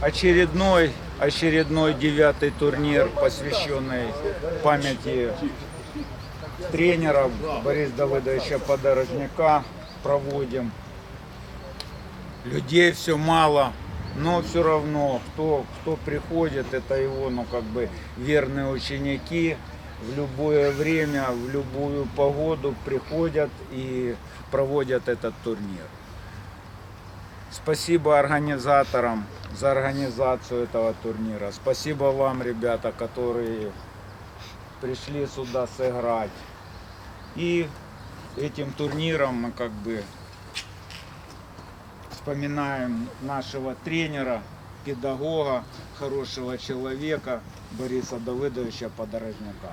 очередной, очередной девятый турнир, посвященный памяти тренера Бориса Давыдовича Подорожняка проводим. Людей все мало, но все равно, кто, кто приходит, это его, ну, как бы, верные ученики. В любое время, в любую погоду приходят и проводят этот турнир. Спасибо организаторам за организацию этого турнира. Спасибо вам, ребята, которые пришли сюда сыграть. И этим турниром мы как бы вспоминаем нашего тренера, педагога, хорошего человека Бориса Давыдовича Подорожняка.